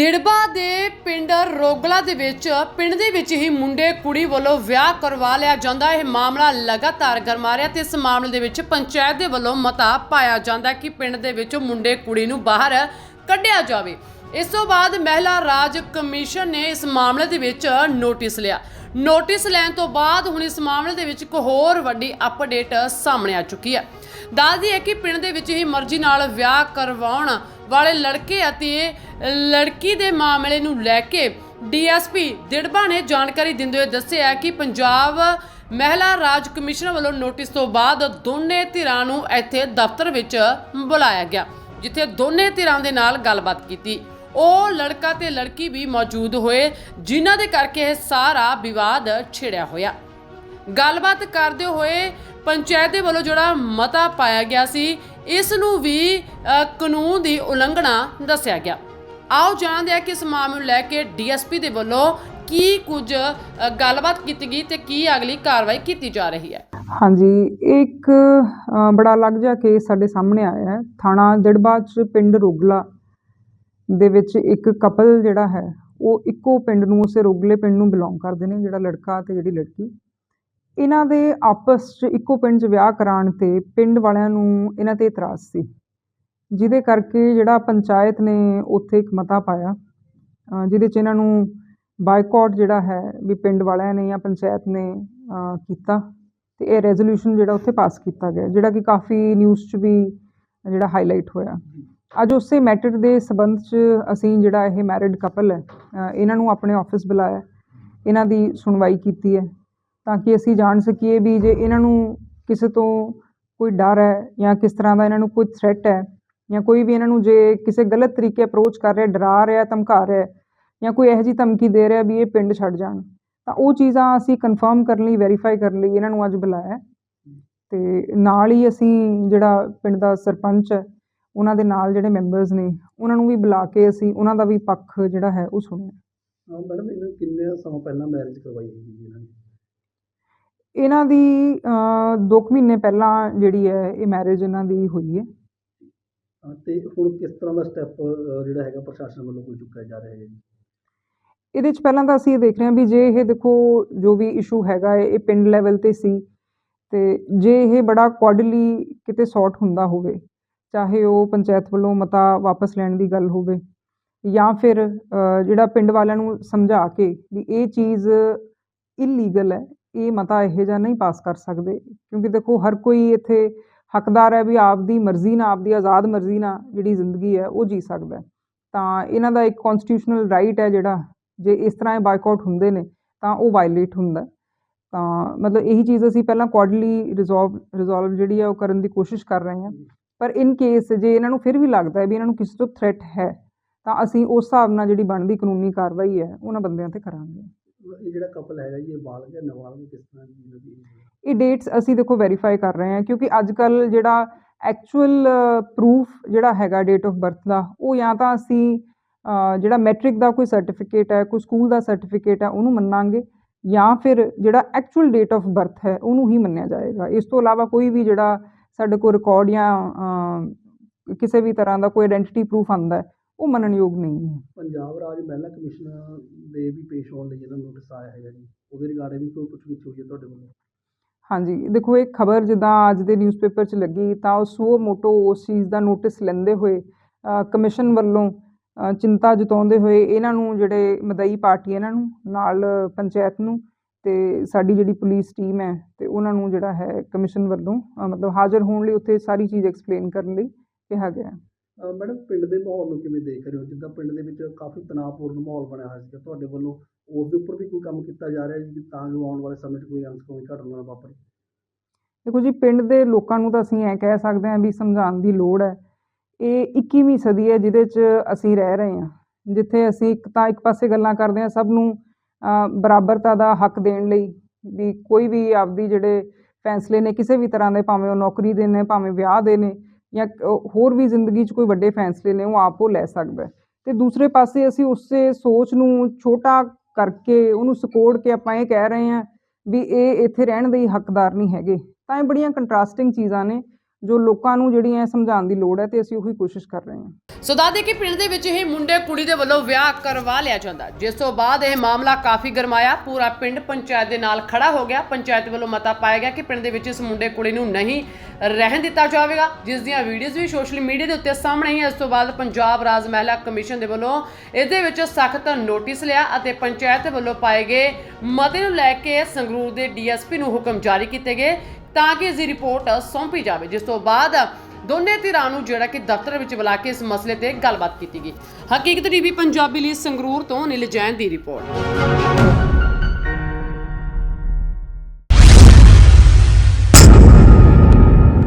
ਦਿੜਬਾ ਦੇ ਪਿੰਡ ਰੋਗਲਾ ਦੇ ਵਿੱਚ, ਪਿੰਡ ਦੇ ਵਿੱਚ ਹੀ ਮੁੰਡੇ ਕੁੜੀ ਵੱਲੋਂ ਵਿਆਹ ਕਰਵਾ ਲਿਆ ਜਾਂਦਾ। ਇਹ ਮਾਮਲਾ ਲਗਾਤਾਰ ਗਰਮਾ ਰਿਹਾ ਤੇ ਇਸ ਮਾਮਲੇ ਦੇ ਵਿੱਚ ਪੰਚਾਇਤ ਦੇ ਵੱਲੋਂ ਮਤਾ ਪਾਇਆ ਜਾਂਦਾ ਕਿ ਪਿੰਡ ਦੇ ਵਿੱਚ ਮੁੰਡੇ ਕੁੜੀ ਨੂੰ ਬਾਹਰ ਕੱਢਿਆ ਜਾਵੇ। ਇਸ ਤੋਂ ਬਾਅਦ ਮਹਿਲਾ ਰਾਜ ਕਮਿਸ਼ਨ ਨੇ ਇਸ ਮਾਮਲੇ ਦੇ ਵਿੱਚ ਨੋਟਿਸ ਲਿਆ। ਨੋਟਿਸ ਲੈਣ ਤੋਂ ਬਾਅਦ ਹੁਣ ਇਸ ਮਾਮਲੇ ਦੇ ਵਿੱਚ ਇੱਕ ਹੋਰ ਵੱਡੀ ਅਪਡੇਟ ਸਾਹਮਣੇ ਆ ਚੁੱਕੀ ਹੈ। ਦੱਸਦੀ ਹੈ ਕਿ ਪਿੰਡ ਦੇ ਵਿੱਚ ਹੀ ਮਰਜ਼ੀ ਨਾਲ ਵਿਆਹ ਕਰਵਾਉਣ ਵਾਲੇ ਲੜਕੇ ਅਤੇ ਲੜਕੀ ਦੇ ਮਾਮਲੇ ਨੂੰ ਲੈ ਕੇ ਡੀਐਸਪੀ ਦਿੜਬਾ ਨੇ ਜਾਣਕਾਰੀ ਦਿੰਦੇ ਹੋਏ ਦੱਸਿਆ ਕਿ ਪੰਜਾਬ ਮਹਿਲਾ ਰਾਜ ਕਮਿਸ਼ਨ ਵੱਲੋਂ ਨੋਟਿਸ ਤੋਂ ਬਾਅਦ ਦੋਨੇ ਧਿਰਾਂ ਨੂੰ ਇੱਥੇ ਦਫ਼ਤਰ ਵਿੱਚ ਬੁਲਾਇਆ ਗਿਆ, ਜਿੱਥੇ ਦੋਨੇ ਧਿਰਾਂ ਦੇ ਨਾਲ ਗੱਲਬਾਤ ਕੀਤੀ। ਉਹ ਲੜਕਾ ਤੇ ਲੜਕੀ ਵੀ ਮੌਜੂਦ ਹੋਏ, ਜਿਨ੍ਹਾਂ ਦੇ ਕਰਕੇ ਇਹ ਸਾਰਾ ਵਿਵਾਦ ਛਿੜਿਆ ਹੋਇਆ। ਗੱਲਬਾਤ ਕਰਦੇ ਹੋਏ ਪੰਚਾਇਤ ਦੇ ਵੱਲੋਂ ਜਿਹੜਾ ਮਤਾ ਪਾਇਆ ਗਿਆ ਸੀ, ਇਸ ਨੂੰ ਵੀ ਕਾਨੂੰਨ ਦੀ ਉਲੰਘਣਾ ਦੱਸਿਆ ਗਿਆ। ਆਓ ਜਾਣਦੇ ਹਾਂ ਕਿ ਇਸ ਮਾਮਲੇ ਨੂੰ ਲੈ ਕੇ ਡੀਐਸਪੀ ਦੇ ਵੱਲੋਂ ਕੀ ਕੁਝ ਗੱਲਬਾਤ ਕੀਤੀ ਗਈ ਤੇ ਕੀ ਅਗਲੀ ਕਾਰਵਾਈ ਕੀਤੀ ਜਾ ਰਹੀ ਹੈ। ਹਾਂਜੀ ਇੱਕ ਬੜਾ ਅਲੱਗ ਜਿਹਾ ਕੇਸ ਸਾਡੇ ਸਾਹਮਣੇ ਆਇਆ ਹੈ। ਥਾਣਾ ਦਿੜਬਾ ਚ ਪਿੰਡ ਰੋਗਲਾ ਦੇ ਵਿੱਚ ਇੱਕ ਕਪਲ ਜਿਹੜਾ ਹੈ, ਉਹ ਇੱਕੋ ਪਿੰਡ ਨੂੰ, ਉਸੇ ਰੋਗਲੇ ਪਿੰਡ ਨੂੰ ਬਿਲੋਂਗ ਕਰਦੇ ਨੇ, ਜਿਹੜਾ ਲੜਕਾ ਤੇ ਜਿਹੜੀ ਲੜਕੀ। ਇਹਨਾਂ ਦੇ ਆਪਸ 'ਚ ਇੱਕੋ ਪਿੰਡ 'ਚ ਵਿਆਹ ਕਰਾਉਣ ਤੇ ਪਿੰਡ ਵਾਲਿਆਂ ਨੂੰ ਇਹਨਾਂ ਤੇ ਇਤਰਾਜ਼ ਸੀ। ਜਿਹਦੇ ਕਰਕੇ ਜਿਹੜਾ ਪੰਚਾਇਤ ਨੇ ਉੱਥੇ ਇੱਕ ਮਤਾ ਪਾਇਆ ਜਿਹਦੇ 'ਚ ਇਹਨਾਂ ਨੂੰ ਬਾਈਕਾਟ ਜਿਹੜਾ ਹੈ ਵੀ ਪਿੰਡ ਵਾਲਿਆਂ ਨੇ ਜਾਂ ਪੰਚਾਇਤ ਨੇ ਕੀਤਾ ਤੇ ਇਹ ਰੈਜ਼ੋਲੂਸ਼ਨ ਜਿਹੜਾ ਉੱਥੇ ਪਾਸ ਕੀਤਾ ਗਿਆ, ਜਿਹੜਾ ਕਿ ਕਾਫੀ ਨਿਊਜ਼ 'ਚ ਵੀ ਜਿਹੜਾ ਹਾਈਲਾਈਟ ਹੋਇਆ। ਅੱਜ ਉਸੇ ਮੈਟਰ ਦੇ ਸਬੰਧ 'ਚ ਅਸੀਂ ਜਿਹੜਾ ਇਹ ਮੈਰਿਡ ਕਪਲ ਹੈ ਇਹਨਾਂ ਨੂੰ ਆਪਣੇ ਆਫਿਸ ਬੁਲਾਇਆ, ਇਹਨਾਂ ਦੀ ਸੁਣਵਾਈ ਕੀਤੀ ਹੈ। ਤਾਂ ਕਿ ਅਸੀਂ ਜਾਣ ਸਕੀਏ ਵੀ ਜੇ ਇਹਨਾਂ ਨੂੰ ਕਿਸੇ ਤੋਂ ਕੋਈ ਡਰ ਹੈ ਜਾਂ ਕਿਸ ਤਰ੍ਹਾਂ ਦਾ ਇਹਨਾਂ ਨੂੰ ਕੋਈ ਥ੍ਰੈਟ ਹੈ ਜਾਂ ਕੋਈ ਵੀ ਇਹਨਾਂ ਨੂੰ ਜੇ ਕਿਸੇ ਗਲਤ ਤਰੀਕੇ ਅਪਰੋਚ ਕਰ ਰਿਹਾ, ਡਰਾ ਰਿਹਾ, ਧਮਕਾ ਰਿਹਾ ਜਾਂ ਕੋਈ ਇਹੋ ਜਿਹੀ ਧਮਕੀ ਦੇ ਰਿਹਾ ਵੀ ਇਹ ਪਿੰਡ ਛੱਡ ਜਾਣ, ਤਾਂ ਉਹ ਚੀਜ਼ਾਂ ਅਸੀਂ ਕਨਫਰਮ ਕਰਨ ਲਈ ਵੈਰੀਫਾਈ ਕਰਨ ਲਈ ਇਹਨਾਂ ਨੂੰ ਅੱਜ ਬੁਲਾਇਆ ਹੈ। ਤੇ ਨਾਲ ਹੀ ਅਸੀਂ ਜਿਹੜਾ ਪਿੰਡ ਦਾ ਸਰਪੰਚ ਹੈ, ਉਹਨਾਂ ਦੇ ਨਾਲ ਜਿਹੜੇ ਮੈਂਬਰਸ ਨੇ, ਉਹਨਾਂ ਨੂੰ ਵੀ ਬੁਲਾ ਕੇ ਅਸੀਂ ਉਹਨਾਂ ਦਾ ਵੀ ਪੱਖ ਜਿਹੜਾ ਹੈ ਉਹ ਸੁਣਿਆ ਮੈਡਮ, ਇਹਨਾਂ ਕਿੰਨੇ ਸਮਾਂ ਪਹਿਲਾਂ ਮੈਰਿਜ ਕਰਵਾਈ ਸੀ ਇਹਨਾਂ ਨੇ ਇਹਨਾਂ ਦੀ 2 ਮਹੀਨੇ ਪਹਿਲਾਂ ਜਿਹੜੀ ਹੈ ਇਹ ਮੈਰਿਜ ਇਹਨਾਂ ਦੀ ਹੋਈ ਹੈ। ਤੇ ਹੁਣ ਕਿਸ ਤਰ੍ਹਾਂ ਦਾ ਸਟੈਪ ਜਿਹੜਾ ਹੈਗਾ ਪ੍ਰਸ਼ਾਸਨ ਵੱਲੋਂ ਕੋਈ ਚੁੱਕਿਆ ਜਾ ਰਿਹਾ ਹੈ? ਜੀ ਇਹਦੇ 'ਚ ਪਹਿਲਾਂ ਤਾਂ ਅਸੀਂ ਇਹ ਦੇਖ ਰਹੇ ਹਾਂ ਵੀ ਜੇ ਇਹ ਦੇਖੋ ਜੋ ਵੀ ਇਸ਼ੂ ਹੈਗਾ ਹੈ ਇਹ ਪਿੰਡ ਲੈਵਲ ਤੇ ਸੀ। ਤੇ ਜੇ ਇਹ ਬੜਾ ਕੋਡਲੀ ਕਿਤੇ ਸੌਟ ਹੁੰਦਾ ਹੋਵੇ ਚਾਹੇ ਉਹ ਪੰਚਾਇਤ ਵੱਲੋਂ ਮਤਾ ਵਾਪਸ ਲੈਣ ਦੀ ਗੱਲ ਹੋਵੇ ਜਾਂ ਫਿਰ ਅ, ਜਿਹੜਾ ਪਿੰਡ ਵਾਲਿਆਂ ਨੂੰ ਸਮਝਾ ਕੇ ਵੀ ਇਹ ਚੀਜ਼ ਇਲੀਗਲ ਹੈ ਇਹ ਮਤਾ ਇਹੋ ਜਿਹਾ ਨਹੀਂ ਪਾਸ ਕਰ ਸਕਦੇ। ਕਿਉਂਕਿ ਦੇਖੋ, ਹਰ ਕੋਈ ਇੱਥੇ ਹੱਕਦਾਰ ਹੈ ਵੀ ਆਪਦੀ ਮਰਜ਼ੀ ਨਾਲ, ਆਪਦੀ ਆਜ਼ਾਦ ਮਰਜ਼ੀ ਨਾਲ ਜਿਹੜੀ ਜ਼ਿੰਦਗੀ ਹੈ, ਉਹ ਜੀ ਸਕਦਾ ਤਾਂ ਇਹਨਾਂ ਦਾ ਇੱਕ ਕਨਸਟੀਟਿਊਸ਼ਨਲ ਰਾਈਟ ਹੈ ਜਿਹੜਾ, ਜੇ ਇਸ ਤਰ੍ਹਾਂ ਇਹ ਬਾਈਕਾਟ ਹੁੰਦੇ ਨੇ, ਤਾਂ ਉਹ ਵਾਇਲੇਟ ਹੁੰਦਾ ਤਾਂ ਮਤਲਬ ਇਹੀ ਚੀਜ਼ ਅਸੀਂ ਪਹਿਲਾਂ ਕੁਆਡਲੀ ਰਿਜ਼ੋਲਵ ਰਿਜ਼ੋਲਵ ਜਿਹੜੀ ਹੈ ਉਹ ਕਰਨ ਦੀ ਕੋਸ਼ਿਸ਼ ਕਰ ਰਹੇ ਹਾਂ। ਪਰ ਇਨ ਕੇਸ ਜੇ ਇਹਨਾਂ ਨੂੰ ਫਿਰ ਵੀ ਲੱਗਦਾ ਹੈ ਵੀ ਇਹਨਾਂ ਨੂੰ ਕਿਸੇ ਤੋਂ ਥ੍ਰੈਟ ਹੈ, ਤਾਂ ਅਸੀਂ ਉਸ ਹਿਸਾਬ ਨਾਲ ਜਿਹੜੀ ਬਣਦੀ ਕਾਨੂੰਨੀ ਕਾਰਵਾਈ ਹੈ, ਉਹਨਾਂ ਬੰਦਿਆਂ ਤੇ ਕਰਾਂਗੇ। ਇਹ ਜਿਹੜਾ ਕਪਲ ਹੈਗਾ ਜੀ ਇਹ ਬਾਲਗ ਹੈ ਨਾਬਾਲਗ ਕਿਸ ਤਰ੍ਹਾਂ ਦੀ ਇਹਨਾਂ ਦੀ ਇਹ ਡੇਟਸ ਅਸੀਂ ਦੇਖੋ ਵੈਰੀਫਾਈ ਕਰ ਰਹੇ ਹਾਂ ਕਿਉਂਕਿ ਅੱਜ ਕੱਲ ਜਿਹੜਾ ਐਕਚੁਅਲ ਪ੍ਰੂਫ ਜਿਹੜਾ ਹੈਗਾ ਡੇਟ ਆਫ ਬਰਥ ਦਾ ਉਹ ਜਾਂ ਤਾਂ ਅਸੀਂ ਜਿਹੜਾ ਮੈਟ੍ਰਿਕ ਦਾ ਕੋਈ ਸਰਟੀਫਿਕੇਟ ਹੈ ਕੋਈ ਸਕੂਲ ਦਾ ਸਰਟੀਫਿਕੇਟ ਹੈ ਉਹਨੂੰ ਮੰਨਾਂਗੇ ਜਾਂ ਫਿਰ ਜਿਹੜਾ ਐਕਚੁਅਲ ਡੇਟ ਆਫ ਬਰਥ ਹੈ ਉਹਨੂੰ ਹੀ ਮੰਨਿਆ ਜਾਏਗਾ। ਇਸ ਤੋਂ ਇਲਾਵਾ ਕੋਈ ਵੀ ਜਿਹੜਾ ਸਾਡੇ ਕੋਲ ਰਿਕਾਰਡ ਜਾਂ ਕਿਸੇ ਵੀ ਤਰ੍ਹਾਂ ਦਾ ਕੋਈ ਆਇਡੈਂਟੀਟੀ ਪ੍ਰੂਫ ਆਉਂਦਾ ਹੈ ਉਹ ਮੰਨਣਯੋਗ ਨਹੀਂ ਹੈ। ਪੰਜਾਬ ਰਾਜ ਮਹਿਲਾ ਕਮਿਸ਼ਨ ਦੇ ਵੀ ਪੇਸ਼ ਹੋਣ ਲਈ ਜਿਹੜਾ ਨੋਟਿਸ ਆਇਆ ਹੈਗਾ ਜੀ, ਉਹਦੇ ਰਿਗਾਰਡਿੰਗ ਵੀ ਕੋਈ ਪੁੱਛਗਿੱਛ ਹੋਈ ਹੈ ਤੁਹਾਡੇ ਵੱਲੋਂ? ਹਾਂਜੀ, ਦੇਖੋ ਇਹ ਖਬਰ ਜਿੱਦਾਂ ਅੱਜ ਦੇ ਨਿਊਜ਼ਪੇਪਰ 'ਚ ਲੱਗੀ, ਤਾਂ ਉਹ ਸੋ ਮੋਟੋ ਉਸ ਚੀਜ਼ ਦਾ ਨੋਟਿਸ ਲੈਂਦੇ ਹੋਏ ਕਮਿਸ਼ਨ ਵੱਲੋਂ ਚਿੰਤਾ ਜਤਾਉਂਦੇ ਹੋਏ ਇਹਨਾਂ ਨੂੰ ਜਿਹੜੇ ਮਦਈ ਪਾਰਟੀ ਇਹਨਾਂ ਨੂੰ, ਨਾਲ ਪੰਚਾਇਤ ਨੂੰ ਤੇ ਸਾਡੀ ਜਿਹੜੀ ਪੁਲਿਸ ਟੀਮ ਹੈ ਤੇ ਉਹਨਾਂ ਨੂੰ ਜਿਹੜਾ ਹੈ ਕਮਿਸ਼ਨ ਵੱਲੋਂ ਮਤਲਬ ਹਾਜ਼ਰ ਹੋਣ ਲਈ ਉੱਥੇ ਸਾਰੀ ਚੀਜ਼ ਐਕਸਪਲੇਨ ਕਰਨ ਲਈ ਕਿਹਾ ਗਿਆ ਅਹ ਮੈਡਮ ਪਿੰਡ ਦੇ ਮਾਹੌਲ ਨੂੰ ਕਿਵੇਂ ਦੇਖ ਰਹੇ ਹੋ? ਜਿੱਦਾਂ ਪਿੰਡ ਦੇ ਵਿੱਚ ਕਾਫੀ ਤਣਾਅਪੂਰਨ ਮਾਹੌਲ ਬਣਿਆ ਹੋਇਆ ਸੀਗਾ। ਤੁਹਾਡੇ ਵੱਲੋਂ ਉਸ ਦੇ ਉੱਪਰ ਵੀ ਕੋਈ ਕੰਮ ਕੀਤਾ ਜਾ ਰਿਹਾ ਜੀ, ਤਾਂ ਜੋ ਆਉਣ ਵਾਲੇ ਸਮੇਂ 'ਚ ਕੋਈ ਅਨਸਕੋਈ ਘਟਨਾ ਨਾ ਵਾਪਰੇ? ਦੇਖੋ ਜੀ, ਪਿੰਡ ਦੇ ਲੋਕਾਂ ਨੂੰ ਤਾਂ ਅਸੀਂ ਐ ਕਹਿ ਸਕਦੇ ਹਾਂ ਵੀ ਸਮਝਾਉਣ ਦੀ ਲੋੜ ਹੈ। ਇਹ 21ਵੀਂ ਸਦੀ ਹੈ ਜਿਹਦੇ 'ਚ ਅਸੀਂ ਰਹਿ ਰਹੇ ਹਾਂ। ਜਿੱਥੇ ਅਸੀਂ ਇੱਕ ਤਾਂ ਇੱਕ ਪਾਸੇ ਗੱਲਾਂ ਕਰਦੇ ਹਾਂ ਸਭ ਨੂੰ ਬਰਾਬਰਤਾ ਦਾ ਹੱਕ ਦੇਣ ਲਈ ਵੀ ਕੋਈ ਵੀ ਆਪਦੀ ਜਿਹੜੇ ਫੈਸਲੇ ਨੇ, ਕਿਸੇ ਵੀ ਤਰ੍ਹਾਂ ਦੇ ਭਾਵੇਂ ਉਹ ਨੌਕਰੀ ਦੇ ਨੇ, ਭਾਵੇਂ ਵਿਆਹ ਦੇ ਨੇ ਜਾਂ ਹੋਰ ਵੀ ਜ਼ਿੰਦਗੀ 'ਚ ਕੋਈ ਵੱਡੇ ਫੈਸਲੇ ਨੇ, ਉਹ ਆਪ ਉਹ ਲੈ ਸਕਦਾ ਹੈ। ਤੇ ਦੂਸਰੇ ਪਾਸੇ ਅਸੀਂ ਉਸੇ ਸੋਚ ਨੂੰ ਛੋਟਾ ਕਰਕੇ ਉਹਨੂੰ ਸਕੋੜ ਕੇ ਆਪਾਂ ਇਹ ਕਹਿ ਰਹੇ ਹਾਂ ਵੀ ਇਹ ਇੱਥੇ ਰਹਿਣ ਦੇ ਹੱਕਦਾਰ ਨਹੀਂ ਹੈਗੇ। ਤਾਂ ਇਹ ਬੜੀਆਂ ਕੰਟਰਾਸਟਿੰਗ ਚੀਜ਼ਾਂ ਨੇ ਜੋ ਲੋਕਾਂ ਨੂੰ ਜਿਹੜੀਆਂ ਸਮਝਾਉਣ ਦੀ ਲੋੜ ਹੈ ਤੇ ਅਸੀਂ ਉਹੀ ਕੋਸ਼ਿਸ਼ ਕਰ ਰਹੇ ਹਾਂ। ਸੋ ਦੱਸਦੇ ਕਿ ਪਿੰਡ ਦੇ ਵਿੱਚ ਹੀ ਮੁੰਡੇ ਕੁੜੀ ਦੇ ਵੱਲੋਂ ਵਿਆਹ ਕਰਵਾ ਲਿਆ ਜਾਂਦਾ। ਜਿਸ ਤੋਂ ਬਾਅਦ ਇਹ ਮਾਮਲਾ ਕਾਫੀ ਗਰਮਾਇਆ। ਪੂਰਾ ਪਿੰਡ ਪੰਚਾਇਤ ਦੇ ਨਾਲ ਖੜਾ ਹੋ ਗਿਆ। ਪੰਚਾਇਤ ਵੱਲੋਂ ਮਤਾ ਪਾਇਆ ਗਿਆ ਕਿ ਪਿੰਡ ਦੇ ਵਿੱਚ ਇਸ ਮੁੰਡੇ ਕੁੜੀ ਨੂੰ ਨਹੀਂ ਰਹਿਣ ਦਿੱਤਾ ਜਾਵੇਗਾ। ਜਿਸ ਦੀਆਂ ਵੀਡੀਓਜ਼ ਵੀ ਸੋਸ਼ਲ ਮੀਡੀਆ ਦੇ ਉੱਤੇ ਸਾਹਮਣੇ ਆਈਆਂ। ਇਸ ਤੋਂ ਬਾਅਦ ਪੰਜਾਬ ਰਾਜ ਮਹਿਲਾ ਕਮਿਸ਼ਨ ਦੇ ਵੱਲੋਂ ਇਹਦੇ ਵਿੱਚ ਸਖਤ ਨੋਟਿਸ ਲਿਆ ਅਤੇ ਪੰਚਾਇਤ ਵੱਲੋਂ ਪਾਏ ਗਏ ਮਤੇ ਨੂੰ ਲੈ ਕੇ ਸੰਗਰੂਰ ਦੇ ਡੀਐਸਪੀ ਨੂੰ ਹੁਕਮ ਜਾਰੀ ਕੀਤੇ ਗਏ ਤਾਂ ਕਿ ਇਸ ਦੀ ਰਿਪੋਰਟ ਸੌਂਪੀ ਜਾਵੇ। ਜਿਸ ਤੋਂ ਬਾਅਦ ਦੋਨੇ ਧਿਰਾਂ ਨੂੰ ਜਿਹੜਾ ਕਿ ਦਫ਼ਤਰ ਵਿੱਚ ਬੁਲਾ ਕੇ ਇਸ ਮਸਲੇ ਤੇ ਗੱਲਬਾਤ ਕੀਤੀ ਗਈ। ਹਕੀਕਤ ਟੀਵੀ, ਪੰਜਾਬੀ ਲਈ ਸੰਗਰੂਰ ਤੋਂ ਨਿਲ ਜੈਨ ਦੀ ਰਿਪੋਰਟ।